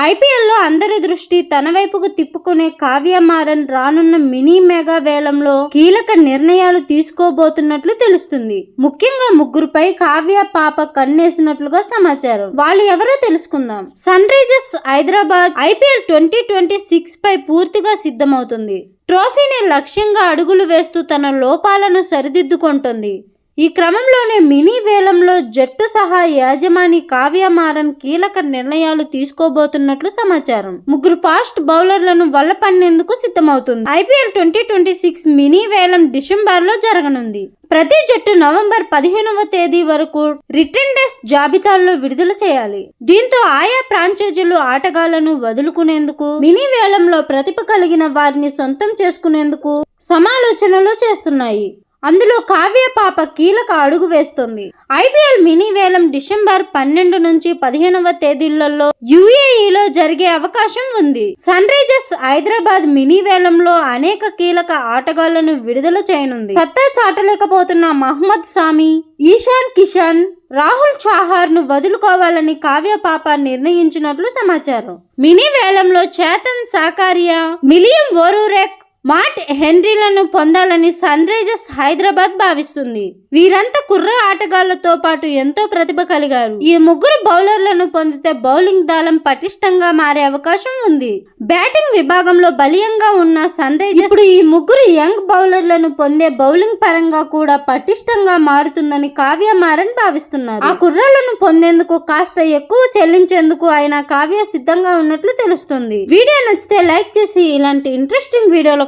ఐపీఎల్లో అందరి దృష్టి తన వైపుకు తిప్పుకునే కావ్య మారన్ రానున్న మినీ మెగా వేలంలో కీలక నిర్ణయాలు తీసుకోబోతున్నట్లు తెలుస్తుంది. ముఖ్యంగా ముగ్గురుపై కావ్య పాప కన్నేసినట్లుగా సమాచారం. వాళ్ళు ఎవరో తెలుసుకుందాం. Sun risers Hyderabad IPL twenty twenty six పై పూర్తిగా సిద్ధమవుతుంది. ట్రోఫీని లక్ష్యంగా అడుగులు వేస్తూ తన లోపాలను సరిదిద్దుకుంటుంది. ఈ క్రమంలోనే మినీ వేలంలో జట్టు సహా యాజమాని కావ్య మారన్ కీలక నిర్ణయాలు తీసుకోబోతున్నట్లు సమాచారం. ముగ్గురు ఫాస్ట్ బౌలర్లను వల్ల పన్నేందుకు సిద్ధమవుతుంది. IPL twenty twenty six mini వేలం డిసెంబర్లో జరగనుంది. ప్రతి జట్టు నవంబర్ పదిహేనవ తేదీ వరకు రిటర్న్ జాబితాల్లో విడుదల చేయాలి. దీంతో ఆయా ఫ్రాంచైజీలు ఆటగాళ్ళను వదులుకునేందుకు మినీ వేలంలో ప్రతిభ కలిగిన వారిని సొంతం చేసుకునేందుకు సమాలోచనలు చేస్తున్నాయి. అందులో కావ్య పాప కీలక అడుగు వేస్తుంది. ఐపీఎల్ మినీ వేలం డిసెంబర్ పన్నెండు నుంచి పదిహేనవ తేదీలలో యుఏఈలో జరిగే అవకాశం ఉంది. సన్ రైజర్స్ హైదరాబాద్ మినీ వేలంలో అనేక కీలక ఆటగాళ్ళను విడుదల చేయనుంది. సత్తా చాటలేకపోతున్న మహమ్మద్ సామి ఈశాన్ కిషన్ రాహుల్ చాహార్ను వదులుకోవాలని కావ్య పాప నిర్ణయించినట్లు సమాచారం. మినీ వేలంలో చేతన్ సాకారియా మిలియం ఓరూరెక్ మాట్ హెన్రీలను పొందాలని సన్ రైజర్స్ హైదరాబాద్ భావిస్తుంది. వీరంతా కుర్ర ఆటగాళ్ళతో పాటు ఎంతో ప్రతిభ కలిగారు. ఈ ముగ్గురు బౌలర్లను పొందితే బౌలింగ్ దళం పటిష్టంగా మారే అవకాశం ఉంది. బ్యాటింగ్ విభాగంలో బలీయంగా ఉన్న సన్ రైజర్స్ ఇప్పుడు ఈ ముగ్గురు యంగ్ బౌలర్లను పొందే బౌలింగ్ పరంగా కూడా పటిష్టంగా మారుతుందని కావ్య మారన్ భావిస్తున్నారు. ఆ కుర్రలను పొందేందుకు కాస్త ఎక్కువ చెల్లించేందుకు ఆయన కావ్య సిద్ధంగా ఉన్నట్లు తెలుస్తుంది. వీడియో నచ్చితే లైక్ చేసి ఇలాంటి ఇంట్రెస్టింగ్ వీడియోలో